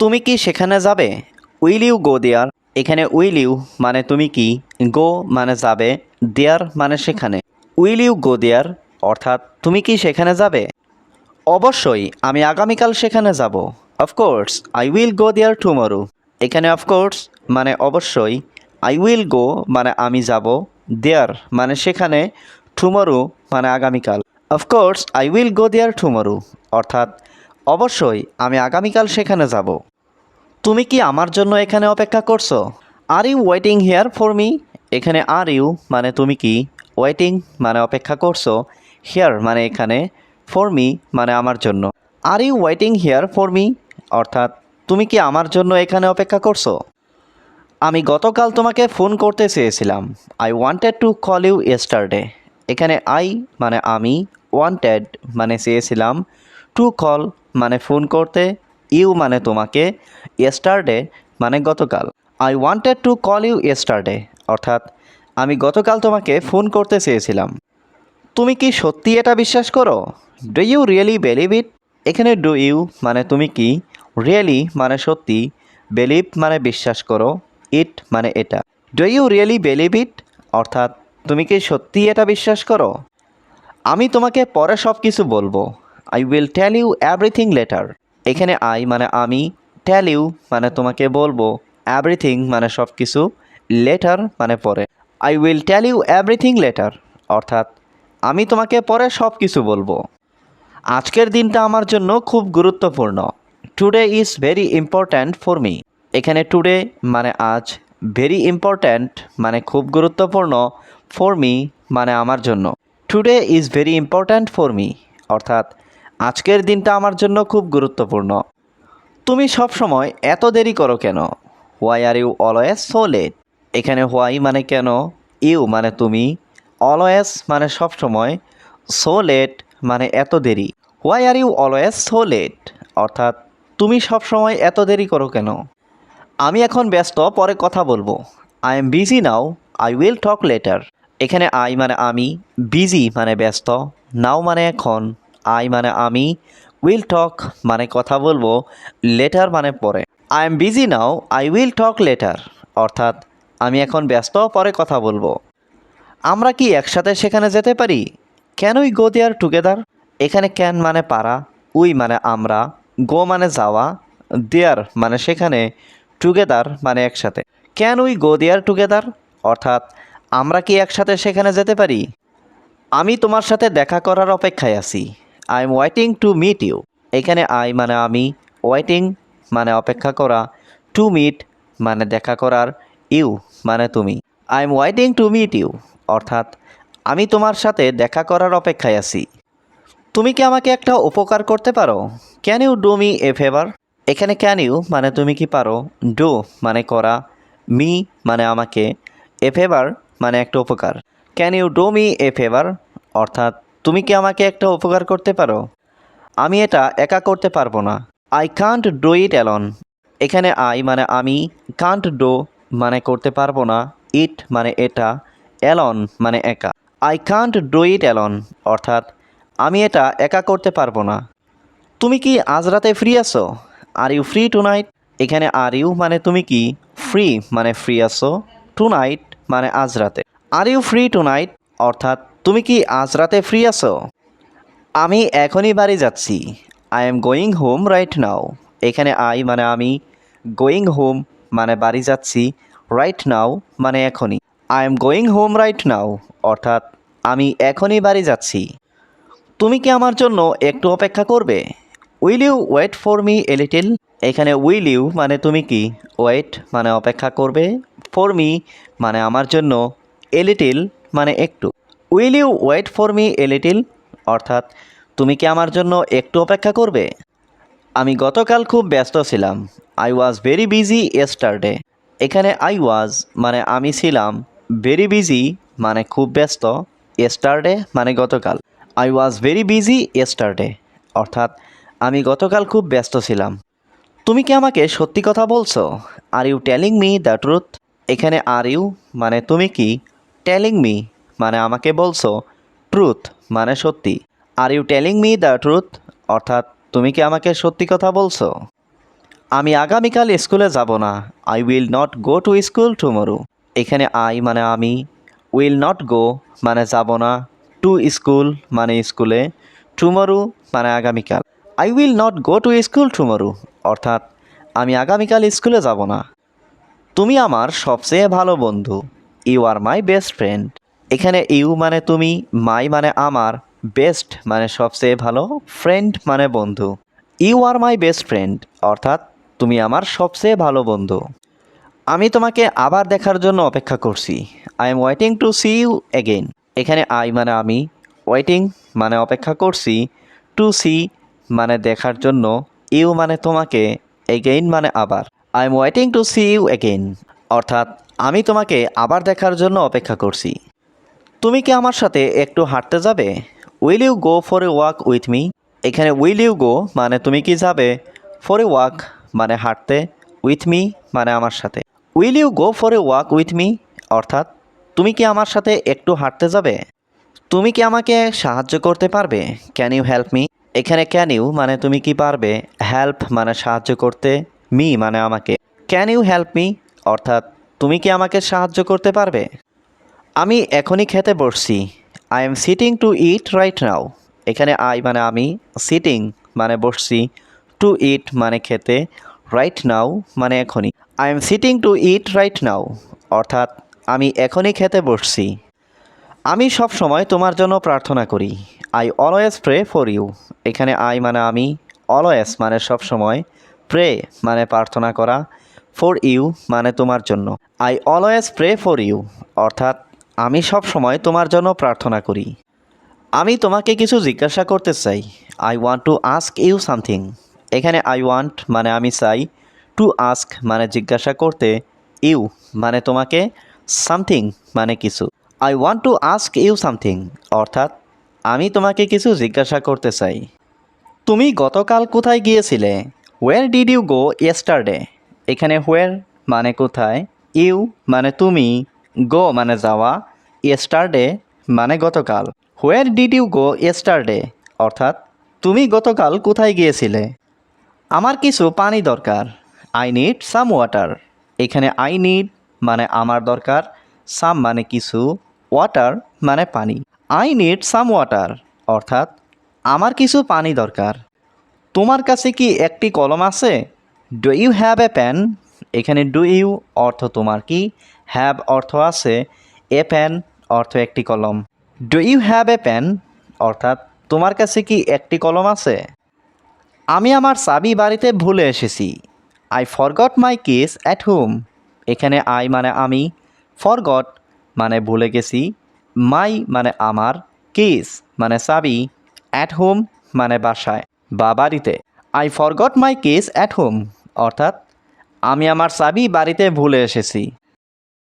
তুমি কি সেখানে যাবে? উইল ইউ গো দেয়ার এখানে উইল ইউ মানে তুমি কি? গো মানে যাবে দেয়ার মানে সেখানে। উইল ইউ গো দেয়ার অর্থাৎ তুমি কি সেখানে যাবে? অবশ্যই, আমি আগামীকাল সেখানে যাব। Of course I will go there tomorrow এখানে অফকোর্স মানে অবশ্যই আই উইল গো মানে আমি যাব দেয়ার মানে সেখানে টুমরো মানে আগামীকাল। Of course I will go there tomorrow অর্থাৎ অবশ্যই, আমি আগামীকাল সেখানে যাব। তুমি কি আমার জন্য এখানে অপেক্ষা করছ? Are you waiting here for me এখানে আর ইউ মানে তুমি কি? ওয়েটিং মানে অপেক্ষা করছ। হিয়ার মানে এখানে ফর মি মানে আমার জন্য। Are you waiting here for me অর্থাৎ, তুমি কি আমার জন্য এখানে অপেক্ষা করছ? আমি গতকাল তোমাকে ফোন করতে চেয়েছিলাম। I wanted to call you yesterday এখানে আই মানে আমি ওয়ান্টেড মানে চেয়েছিলাম। টু কল মানে ফোন করতে, ইউ মানে তোমাকে ইয়েস্টারডে মানে গতকাল। I wanted to call you yesterday অর্থাৎ আমি গতকাল তোমাকে ফোন করতে চেয়েছিলাম। তুমি কি সত্যি এটা বিশ্বাস করো? Do you really believe it এখানে ডু ইউ মানে তুমি কি? রিয়েলি মানে সত্যি। বিলিভ মানে বিশ্বাস করো। ইট মানে এটা। Do you really believe it অর্থাৎ তুমি কি সত্যি এটা বিশ্বাস করো? আমি তোমাকে পরে সব কিছু বলব। I will tell you everything later এখানে আই মানে আমি টেল ইউ মানে তোমাকে বলব এভরিথিং মানে সব কিছু লেটার মানে পরে। I will tell you everything later অর্থাৎ আমি তোমাকে পরে সব কিছু বলব। আজকের দিনটা আমার জন্য খুব গুরুত্বপূর্ণ। Today is very important for me এখানে টুডে মানে আজ ভেরি ইম্পর্ট্যান্ট মানে খুব গুরুত্বপূর্ণ ফর মি মানে আমার জন্য। Today is very important for me অর্থাৎ আজকের দিনটা আমার জন্য খুব গুরুত্বপূর্ণ। তুমি সব সময় এত দেরি করো কেন? Why are you always so late এখানে হোয়াই মানে কেন? ইউ মানে তুমি। অলওয়েজ মানে সব সময়। সো লেট মানে এত দেরি। Why are you always so late অর্থাৎ, তুমি সব সময় এত দেরি করো কেন? আমি এখন ব্যস্ত, পরে কথা বলব। I am busy now I will talk later এখানে আই মানে আমি বিজি মানে ব্যস্ত নাও মানে এখন। আই মানে আমি উইল টক মানে কথা বলব লেটার মানে পরে। I am busy now I will talk later অর্থাৎ আমি এখন ব্যস্ত, পরে কথা বলব। আমরা কি একসাথে সেখানে যেতে পারি? Can we go there together এখানে ক্যান মানে পারা উই মানে আমরা গো মানে যাওয়া দেয়ার মানে সেখানে টুগেদার মানে একসাথে। Can we go there together অর্থাৎ আমরা কি একসাথে সেখানে যেতে পারি? আমি তোমার সাথে দেখা করার অপেক্ষায় আছি। I am waiting to meet you এখানে আই মানে আমি ওয়েটিং মানে অপেক্ষা করা টু মিট মানে দেখা করার ইউ মানে তুমি। I am waiting to meet you অর্থাৎ আমি তোমার সাথে দেখা করার অপেক্ষায় আছি। তুমি কি আমাকে একটা উপকার করতে পারো? Can you do me a favour এখানে ক্যান ইউ মানে তুমি কি পারো? ডু মানে করা মি মানে আমাকে এ ফেভার মানে একটা উপকার। Can you do me a favour অর্থাৎ তুমি কি আমাকে একটা উপকার করতে পারো? আমি এটা একা করতে পারব না। I can't do it alone এখানে আই মানে আমি কান্ট ডো মানে করতে পারব না। ইট মানে এটা অ্যালন মানে একা। I can't do it alone অর্থাৎ আমি এটা একা করতে পারব না। তুমি কি আজ রাতে ফ্রি আছো? Are you free tonight এখানে আর ইউ মানে তুমি কি? ফ্রি মানে ফ্রি আছো। টু নাইট মানে আজ রাতে। Are you free tonight অর্থাৎ তুমি কি আজ রাতে ফ্রি আছো? আমি এখনই বাড়ি যাচ্ছি। I am going home right now এখানে আই মানে আমি গোয়িং হোম মানে বাড়ি যাচ্ছি রাইট নাও মানে এখনই। I am going home right now অর্থাৎ আমি এখনই বাড়ি যাচ্ছি। তুমি কি আমার জন্য একটু অপেক্ষা করবে? Will you wait for me a little এখানে উইল ইউ মানে তুমি কি? ওয়েট মানে অপেক্ষা করবে। ফর মি মানে আমার জন্য এ লিটিল মানে একটু। Will you wait for me a little? অর্থাৎ, তুমি কি আমার জন্য একটু অপেক্ষা করবে? আমি গতকাল খুব ব্যস্ত ছিলাম। I was very busy yesterday এখানে আই ওয়াজ মানে আমি ছিলাম। ভেরি বিজি মানে খুব ব্যস্ত। ইয়েস্টারডে মানে গতকাল। I was very busy yesterday অর্থাৎ, আমি গতকাল খুব ব্যস্ত ছিলাম। তুমি কি আমাকে সত্যি কথা বলছো? Are you telling me the truth এখানে আর ইউ মানে তুমি কি? টেলিং মি মানে আমাকে বলছো ট্রুথ মানে সত্যি। Are you telling me the truth অর্থাৎ তুমি কি আমাকে সত্যি কথা বলছো? আমি আগামীকাল স্কুলে যাব না। I will not go to school tomorrow এখানে আই মানে আমি। উইল নট গো মানে যাব না। টু স্কুল মানে স্কুলে। টুমোরো মানে আগামীকাল। I will not go to school tomorrow অর্থাৎ আমি আগামীকাল স্কুলে যাব না। তুমি আমার সবচেয়ে ভালো বন্ধু। You are my best friend এখানে ইউ মানে তুমি, মাই মানে আমার, বেস্ট মানে সবচেয়ে ভালো, ফ্রেন্ড মানে বন্ধু। You are my best friend, অর্থাৎ তুমি আমার সবচেয়ে ভালো বন্ধু। আমি তোমাকে আবার দেখার জন্য অপেক্ষা করছি। I am waiting to see you again এখানে আই মানে আমি ওয়েটিং মানে অপেক্ষা করছি। টু সি মানে দেখার জন্য, ইউ মানে তোমাকে এগেইন মানে আবার। I am waiting to see you again অর্থাৎ আমি তোমাকে আবার দেখার জন্য অপেক্ষা করছি। তুমি কি আমার সাথে একটু হাঁটতে যাবে? Will you go for a walk with me এখানে উইল ইউ গো মানে তুমি কি যাবে? ফর এ ওয়াক মানে হাঁটতে উইথ মি মানে আমার সাথে। Will you go for a walk with me অর্থাৎ, তুমি কি আমার সাথে একটু হাঁটতে যাবে? তুমি কি আমাকে সাহায্য করতে পারবে? ক্যান ইউ হেল্প মি এখানে ক্যান ইউ মানে তুমি কি পারবে? হেল্প মানে সাহায্য করতে মি মানে আমাকে। ক্যান ইউ হেল্প মি অর্থাৎ, তুমি কি আমাকে সাহায্য করতে পারবে? আমি এখনই খেতে বসছি। I am sitting to eat right now এখানে আই মানে আমি সিটিং মানে বসছি। টু ইট মানে খেতে রাইট নাও মানে এখনই। I am sitting to eat right now অর্থাৎ, আমি এখনই খেতে বসছি। আমি সব সময় তোমার জন্য প্রার্থনা করি। I always pray for you এখানে আই মানে আমি অলওয়েজ মানে সব সময়। প্রে মানে প্রার্থনা করা। ফর ইউ মানে তোমার জন্য। I always pray for you অর্থাৎ আমি সব সময় তোমার জন্য প্রার্থনা করি। আমি তোমাকে কিছু জিজ্ঞাসা করতে চাই। I want to ask you something এখানে আই ওয়ান্ট মানে আমি চাই। টু আস্ক মানে জিজ্ঞাসা করতে। ইউ মানে তোমাকে সামথিং মানে কিছু। I want to ask you something অর্থাৎ আমি তোমাকে কিছু জিজ্ঞাসা করতে চাই। তুমি গতকাল কোথায় গিয়েছিলে? Where did you go yesterday এখানে হোয়ার মানে কোথায়? ইউ মানে তুমি। গো মানে যাওয়া। ইয়েস্টারডে মানে গতকাল। Where did you go yesterday অর্থাৎ, তুমি গতকাল কোথায় গিয়েছিলে? আমার কিছু পানি দরকার। আই নিড সাম ওয়াটার এখানে আই নিড মানে আমার দরকার। সাম মানে কিছু। ওয়াটার মানে পানি। আই নিড সাম ওয়াটার অর্থাৎ, আমার কিছু পানি দরকার। তোমার কাছে কি একটি কলম আছে? Do you have a pen এখানে ডু ইউ অর্থ তোমার কি? হ্যাভ অর্থ আছে। এ প্যান অর্থ একটি কলম। Do you have a pen অর্থাৎ, তোমার কাছে কি একটি কলম আছে? আমি আমার চাবি বাড়িতে ভুলে এসেছি। I forgot my case at home এখানে আই মানে আমি ফরগট মানে ভুলে গেছি। মাই মানে আমার কেস মানে চাবি। অ্যাট হোম মানে বাসায় বা বাড়িতে। I forgot my case at home অর্থাৎ, আমি আমার চাবি বাড়িতে ভুলে এসেছি।